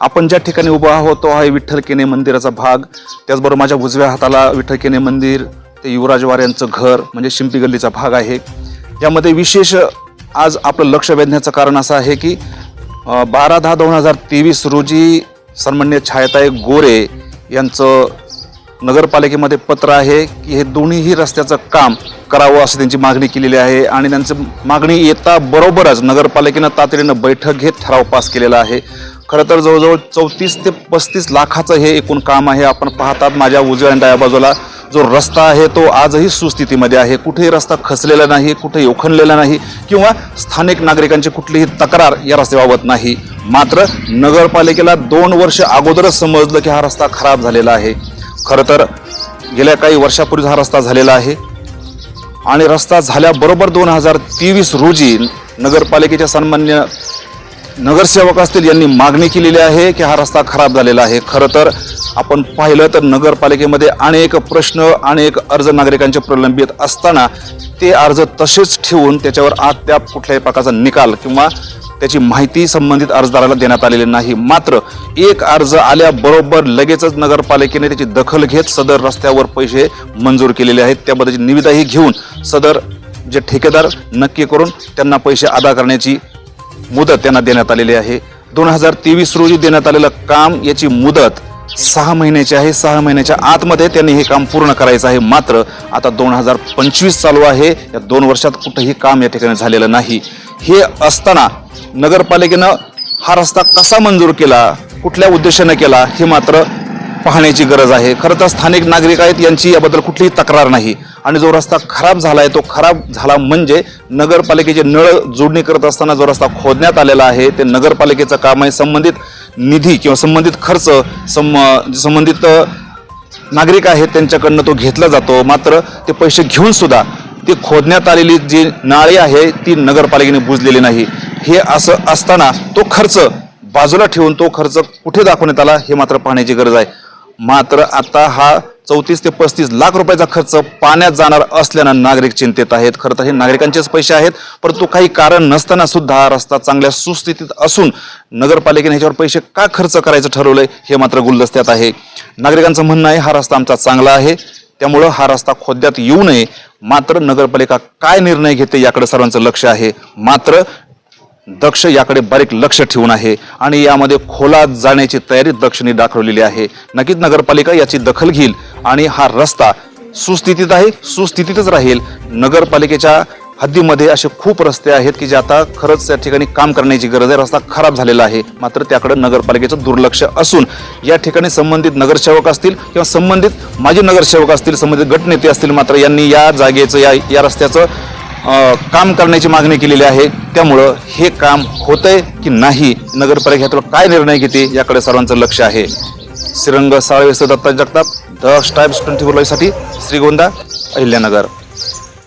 आपण ज्या ठिकाणी उभा आहोत तो आहे विठ्ठल केने मंदिराचा भाग. त्याचबरोबर माझ्या उजव्या हाताला विठ्ठल केने मंदिर ते युवराजवार यांचं घर म्हणजे शिंपी गल्लीचा भाग आहे. यामध्ये विशेष आज आपलं लक्ष वेधण्याचं कारण असं आहे की बारा दहा दोन हजार तेवीस रोजी सन्मान्य छायाताई गोरे यांचं नगरपालिकेमध्ये पत्र आहे की हे दोन्हीही रस्त्याचं काम करावं असं त्यांची मागणी केलेली आहे आणि त्यांचं मागणी येता बरोबरच नगरपालिकेनं तातडीनं बैठक घेत ठराव पास केलेला आहे. खरं तर जवळजवळ चौतीस ते पस्तीस लाखाचं हे एकूण काम आहे. आपण पाहतात माझ्या उजव्या आणि डाव्या बाजूला जो रस्ता आहे तो आजही सुस्थितीमध्ये आहे. कुठेही रस्ता खचलेला नाही कुठे ओखणलेला नाही किंवा स्थानिक नागरिकांची कुठलीही तक्रार या रस्त्याबाबत नाही. मात्र नगरपालिकेला दोन वर्ष अगोदरच समजलं की हा रस्ता खराब झालेला आहे. खरं तर गेल्या काही वर्षापूर्वी हा रस्ता झालेला आहे. आणि रस्ता झाल्याबरोबर दोन हजार तेवीस रोजी नगरपालिकेच्या सन्मान्य नगरसेवक असतील यांनी मागणी केलेली आहे की हा रस्ता खराब झालेला आहे. खरं तर आपण पाहिलं तर नगरपालिकेमध्ये अनेक प्रश्न अनेक अर्ज नागरिकांचे प्रलंबित असताना ते अर्ज तसेच ठेवून त्याच्यावर अद्याप कुठल्याही प्रकारचा निकाल किंवा त्याची माहिती संबंधित अर्जदाराला देण्यात आलेली नाही. मात्र एक अर्ज आल्याबरोबर लगेचच नगरपालिकेने त्याची दखल घेत सदर रस्त्यावर पैसे मंजूर केलेले आहेत. त्याबद्दलची निविदाही घेऊन सदर जे ठेकेदार नक्की करून त्यांना पैसे अदा करण्याची मुदत त्यांना देण्यात आलेली आहे. दोन हजार तेवीस रोजी देण्यात आलेलं काम याची मुदत सहा महिन्याची आहे. सहा महिन्याच्या आतमध्ये त्यांनी हे काम पूर्ण करायचं आहे. मात्र आता दोन हजार पंचवीस चालू आहे. या दोन वर्षात कुठंही काम या ठिकाणी झालेलं नाही. हे असताना नगरपालिकेनं हा रस्ता कसा मंजूर केला? कुठल्या उद्देशानं केला? हे मात्र पाहण्याची गरज आहे. खरं तर स्थानिक नागरिक आहेत यांची याबद्दल कुठलीही तक्रार नाही. आणि जो रस्ता खराब झाला आहे तो खराब झाला म्हणजे नगरपालिकेचे नळ जोडणी करत असताना जो रस्ता खोदण्यात आलेला आहे ते नगरपालिकेचं काम आहे. संबंधित निधी किंवा संबंधित खर्च सम संबंधित नागरिक आहेत त्यांच्याकडनं तो घेतला जातो. मात्र ते पैसे घेऊन सुद्धा ती खोदण्यात आलेली जी नाळी आहे ती नगरपालिकेने बुजलेली नाही. हे असं असताना तो खर्च बाजूला ठेवून तो खर्च कुठे दाखवण्यात आला हे मात्र पाहण्याची गरज आहे. मात्र आता हा चौतीस ते पस्तीस लाख रुपयाचा खर्च पाण्यात जाणार असल्यानं नागरिक चिंतेत आहेत. खरं तर हे नागरिकांचेच पैसे आहेत परंतु काही कारण नसताना सुद्धा हा रस्ता चांगल्या सुस्थितीत असून नगरपालिकेने ह्याच्यावर पैसे का खर्च करायचं ठरवलंय हे मात्र गुलदस्त्यात आहे. नागरिकांचं म्हणणं आहे हा रस्ता आमचा चांगला आहे त्यामुळं हा रस्ता खोद्यात येऊ नये. मात्र नगरपालिका काय निर्णय घेते याकडे सर्वांचं लक्ष आहे. मात्र दक्ष याकडे बारीक लक्ष ठेवून आहे आणि यामध्ये खोलात जाण्याची तयारी दक्षने दाखवलेली आहे. नक्कीच नगरपालिका याची दखल घेईल आणि हा रस्ता सुस्थितीत आहे सुस्थितीतच राहील. नगरपालिकेच्या हद्दीमध्ये असे खूप रस्ते आहेत की जे आता खरंच त्या ठिकाणी काम करण्याची गरज आहे. रस्ता खराब झालेला आहे. मात्र त्याकडे नगरपालिकेचं दुर्लक्ष असून या ठिकाणी संबंधित नगरसेवक असतील किंवा संबंधित माजी नगरसेवक असतील संबंधित गटनेते असतील मात्र यांनी या जागेचं या या रस्त्याचं काम करण्याची मागणी केलेली आहे. त्यामुळं हे काम होतंय की नाही नगरपालिकेत काय निर्णय घेते याकडे सर्वांचं लक्ष आहे. Shrirang साळवेस Datta Jagtap the stripes twenty four लाईव्हसाठी Shrigonda Ahilyanagar.